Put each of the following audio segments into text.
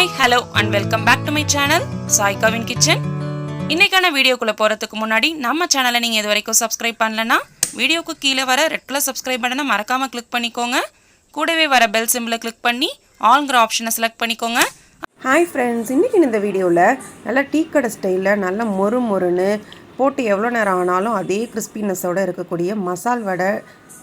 Hi hello and welcome back to my channel சாய்காவின் kitchen இன்னைக்கான வீடியோக்குள்ளே போகிறதுக்கு முன்னாடி நம்ம சேனலை நீங்கள் இது வரைக்கும் சப்ஸ்கிரைப் பண்ணலன்னா வீடியோக்கு கீழே வர ரெட் கலர் சப்ஸ்கிரைப் பட்டனை மறக்காமல் கிளிக் பண்ணிக்கோங்க. கூடவே வர பெல் சிம்பிளை கிளிக் பண்ணி ஆல்ங்கிற ஆப்ஷனை செலக்ட் பண்ணிக்கோங்க. ஹாய் ஃப்ரெண்ட்ஸ் இன்றைக்கி இந்த வீடியோவில் நல்லா டீ கடை ஸ்டைலில் நல்ல மொறு மொறுன்னு போட்டு எவ்வளோ நேரம் ஆனாலும் அதே கிறிஸ்பினஸோடு இருக்கக்கூடிய மசால் வடை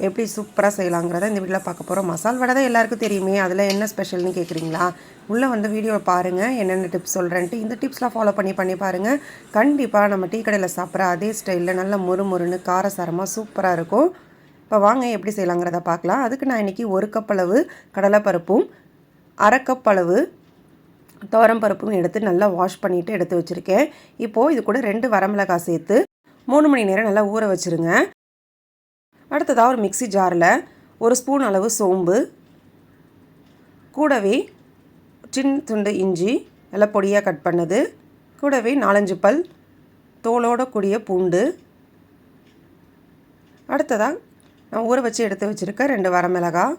எப்படி சூப்பராக செய்யலாங்கிறத இந்த வீடியோவில் பார்க்க போகிறோம் மசால் வடை தான் எல்லாருக்கும் தெரியுமே. அதில் என்ன ஸ்பெஷல்னு கேட்குறீங்களா உள்ளே வந்து வீடியோவை பாருங்கள் என்னென்ன டிப்ஸ் சொல்கிறேன்ட்டு இந்த டிப்ஸ்லாம் ஃபாலோ பண்ணி பண்ணி பாருங்கள் கண்டிப்பாக நம்ம டீ கடையில் சாப்பிட்ற அதே ஸ்டைலில் நல்ல மொறு மொறுன்னு காரசாரமாக சூப்பராக இருக்கும். இப்போ வாங்க எப்படி செய்யலாங்கிறத பார்க்கலாம். அதுக்கு நான் இன்றைக்கி ஒரு கப் அளவு கடலைப்பருப்பும் அரை கப் அளவு பருப்பும் எடுத்து நல்லா வாஷ் பண்ணிவிட்டு எடுத்து வச்சுருக்கேன். இப்போது இது கூட ரெண்டு வரமிளகாய் சேர்த்து மூணு மணி நேரம் நல்லா ஊற வச்சுருங்க. அடுத்ததாக ஒரு மிக்ஸி ஜாரில் ஒரு ஸ்பூன் அளவு சோம்பு கூடவே சின்ன துண்டு இஞ்சி நல்லா பொடியாக கட் பண்ணது கூடவே நாலஞ்சு பல் தோலோட கூடிய பூண்டு. அடுத்ததாக நான் ஊற வச்சு எடுத்து வச்சுருக்க ரெண்டு வரமிளகாய்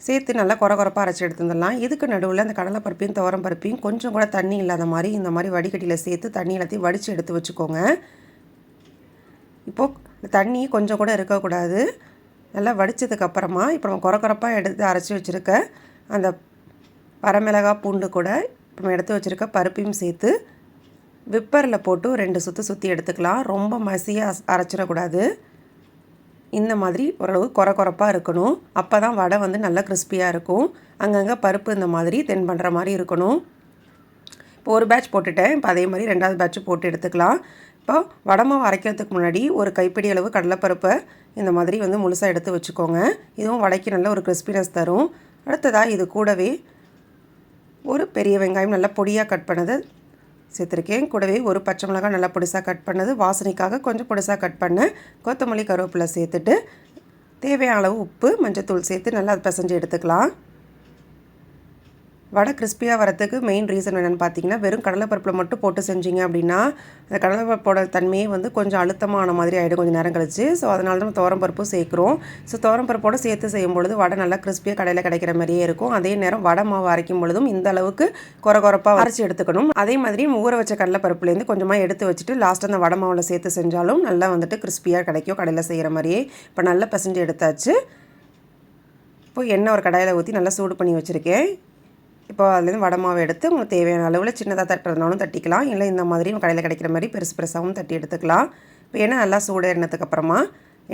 சேர்த்து நல்லா குறை குறைப்பாக அரைச்சி எடுத்துடலாம் இதுக்கு நடுவில் அந்த கடலை பருப்பையும் துவரம் பருப்பையும் கொஞ்சம் கூட தண்ணி இல்லாத மாதிரி இந்த மாதிரி வடிகட்டியில் சேர்த்து தண்ணி எல்லாத்தையும் வடித்து எடுத்து வச்சுக்கோங்க. இப்போது தண்ணி கொஞ்சம் கூட இருக்கக்கூடாது நல்லா வடித்ததுக்கப்புறமா இப்போ நம்ம குறை குறைப்பாக எடுத்து அரைச்சி வச்சுருக்க அந்த வரமிளகாய் பூண்டு கூட நம்ம எடுத்து வச்சுருக்க பருப்பையும் சேர்த்து விப்பரில் போட்டு ரெண்டு சுற்றி சுற்றி எடுத்துக்கலாம். ரொம்ப மசியாக அரைச்சிடக்கூடாது. இந்த மாதிரி ஓரளவு குறை குறைப்பாக இருக்கணும். அப்போ தான் வடை வந்து நல்லா கிறிஸ்பியாக இருக்கும். அங்கங்கே பருப்பு இந்த மாதிரி தென் பண்ணுற மாதிரி இருக்கணும். இப்போ ஒரு பேட்ச் போட்டுட்டேன். இப்போ அதே மாதிரி ரெண்டாவது பேட்ச் போட்டு எடுத்துக்கலாம். இப்போ வடமாவு அரைக்கிறதுக்கு முன்னாடி ஒரு கைப்பிடி அளவு கடலைப்பருப்பை இந்த மாதிரி வந்து முழுசாக எடுத்து வச்சுக்கோங்க. இதுவும் வடைக்கு நல்ல ஒரு கிறிஸ்பினஸ் தரும். அடுத்ததாக இது கூடவே ஒரு பெரிய வெங்காயம் நல்லா பொடியாக கட் பண்ணது சேர்த்துருக்கேன். கூடவே ஒரு பச்சை மிளகாய் நல்லா பொடிசாக கட் பண்ணது வாசனைக்காக கொஞ்சம் பொடிசாக கட் பண்ணேன் கொத்தமல்லி கருவேப்பிலை சேர்த்துட்டு தேவையான அளவு உப்பு மஞ்சத்தூள் சேர்த்து நல்லா பிசைஞ்சு எடுத்துக்கலாம். வடை கிறிஸ்பியாக வரத்துக்கு மெயின் ரீசன் என்னென்னு பார்த்தீங்கன்னா வெறும் கடலைப்பருப்பில் மட்டும் போட்டு செஞ்சீங்க அப்படின்னா அந்த கடலைப்பருப்போட தன்மையே வந்து கொஞ்சம் அழுத்தமான மாதிரி ஆகிடும் கொஞ்சம் நேரம் கழிச்சு. ஸோ அதனால தான் துவரம் சேர்க்குறோம். ஸோ தோரம்பருப்போடு சேர்த்து செய்யும் பொழுது வடை நல்லா கிறிஸ்பியாக கடையில் கிடைக்கிற மாதிரியே இருக்கும். அதே நேரம் வடை மாவு அரைக்கும் பொழுதும் இந்த அளவுக்கு குறை குறைப்பாக அரைச்சி எடுத்துக்கணும். அதே மாதிரி ஊற வச்ச கடலைப்பருப்புலேருந்து கொஞ்சமாக எடுத்து வச்சுட்டு லாஸ்ட் அந்த வடை மாவில் சேர்த்து செஞ்சாலும் நல்லா வந்துட்டு கிறிஸ்பியாக கிடைக்கும். கடையில் செய்கிற மாதிரியே. இப்போ நல்லா பசஞ்சு எடுத்தாச்சு. இப்போ எண்ணெய் ஒரு கடாயில் ஊற்றி நல்லா சூடு பண்ணி வச்சுருக்கேன். இப்போ அதுலேருந்து வடை மாவு எடுத்து உங்களுக்கு தேவையான அளவில் சின்னதாக தட்டுறதுனாலும் தட்டிக்கலாம். இல்லை இந்த மாதிரி கடையில் கிடைக்கிற மாதிரி பெருசு பெருசாகவும் தட்டி எடுத்துக்கலாம். இப்போ ஏன்னா நல்லா சூடேறினதுக்கு அப்புறமா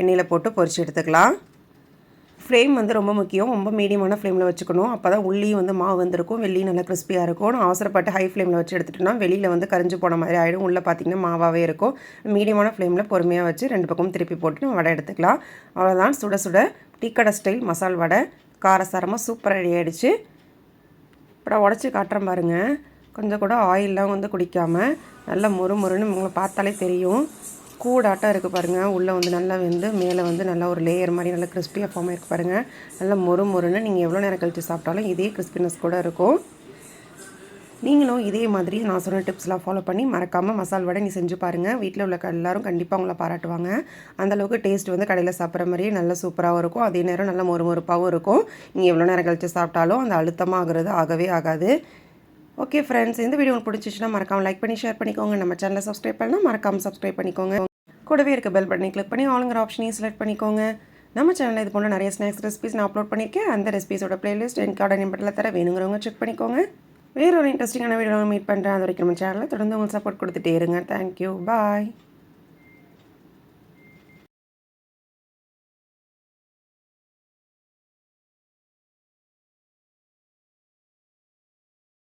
எண்ணெயில் போட்டு பொரிச்சு எடுத்துக்கலாம். ஃப்ளேம் வந்து ரொம்ப முக்கியம். ரொம்ப மீடியமான ஃப்ளேமில் வச்சுக்கணும். அப்போ தான் உள்ளியும் வந்து மாவு வந்திருக்கும். வெளியும் நல்லா கிறிஸ்பியாக இருக்கும். நான் அவசரப்பட்டு ஹை ஃப்ளேமில் வச்சு எடுத்துட்டோம்னா வெளியில் வந்து கரிஞ்சு போன மாதிரி ஆகிடும் உள்ளே பார்த்திங்கன்னா மாவாகவே இருக்கும். மீடியமான ஃப்ளேமில் பொறுமையாக வச்சு ரெண்டு பக்கமும் திருப்பி போட்டு நம்ம வடை எடுத்துக்கலாம். அவ்வளோதான் சுட சுட டீக்கடை ஸ்டைல் மசால் வடை. காரசாரமாக சூப்பராக ரெடி ஆகிடுச்சு அப்புறம் உடச்சி காட்டுறேன் பாருங்கள் கொஞ்சம் கூட ஆயிலெலாம் வந்து குடிக்காமல் நல்லா மொறு மொறுன்னு உங்களை பார்த்தாலே தெரியும். கூடாட்டம் இருக்குது பாருங்கள் உள்ளே வந்து நல்லா வந்து மேலே வந்து நல்லா ஒரு லேயர் மாதிரி நல்லா கிறிஸ்பியாக ஃபார்ம் இருக்குது பாருங்கள் நல்லா மொறு மொறுன்னு நீங்கள் எவ்வளோ நேரம் கழித்து சாப்பிட்டாலும் இதே கிறிஸ்பினஸ் கூட இருக்கும். நீங்களும் இதே மாதிரி நான் சொன்ன டிப்ஸ்லாம் ஃபாலோ பண்ணி மறக்காமல் மசால் வடை நீ செஞ்சு பாருங்கள் வீட்டில் உள்ள எல்லோரும் கண்டிப்பாக உங்களை பாராட்டுவாங்க. அந்தளவுக்கு டேஸ்ட் வந்து கடையில் சாப்பிட்ற மாதிரியே நல்லா சூப்பராகவும் இருக்கும். அதே நேரம் நல்லா மொறு மொறுப்பாகவும் இருக்கும். நீங்கள் எவ்வளோ நேரம் கழித்து சாப்பிட்டாலும் அந்த அழுத்தமாகிறது ஆகவே ஆகாது. ஓகே ஃப்ரெண்ட்ஸ் இந்த வீடியோ உங்களுக்கு பிடிச்சிச்சுன்னா மறக்காமல் லைக் பண்ணி ஷேர் பண்ணிக்கோங்க. நம்ம சேனலை சப்ஸ்கிரைப் பண்ணால் மறக்காமல் சப்ஸ்கிரைப் பண்ணிக்கோங்க. கூடவே இருக்க பெல் பட்டனை கிளிக் பண்ணி ஆளுங்கிற ஆப்ஷனையும் செலக்ட் பண்ணிக்கோங்க. நம்ம சேனலில் இது போன்ற நிறைய ஸ்நாக்ஸ் ரெசிபிஸ் நான் அப்லோட் பண்ணியிருக்கேன். அந்த ரெசிபிஸோட பிளேலிஸ்ட் என் கார்டன் பட்டில் தர வேணுங்கிறவங்க செக் பண்ணிக்கோங்க. வேறு ஒரு இன்ட்ரெஸ்டிங்கான வீடியோவில் மீட் பண்ணுறேன் அது வரைக்கும் நம்ம சேனலில் தொடர்ந்து உங்களுக்கு சப்போர்ட் கொடுத்துட்டே இருங்க. Thank you bye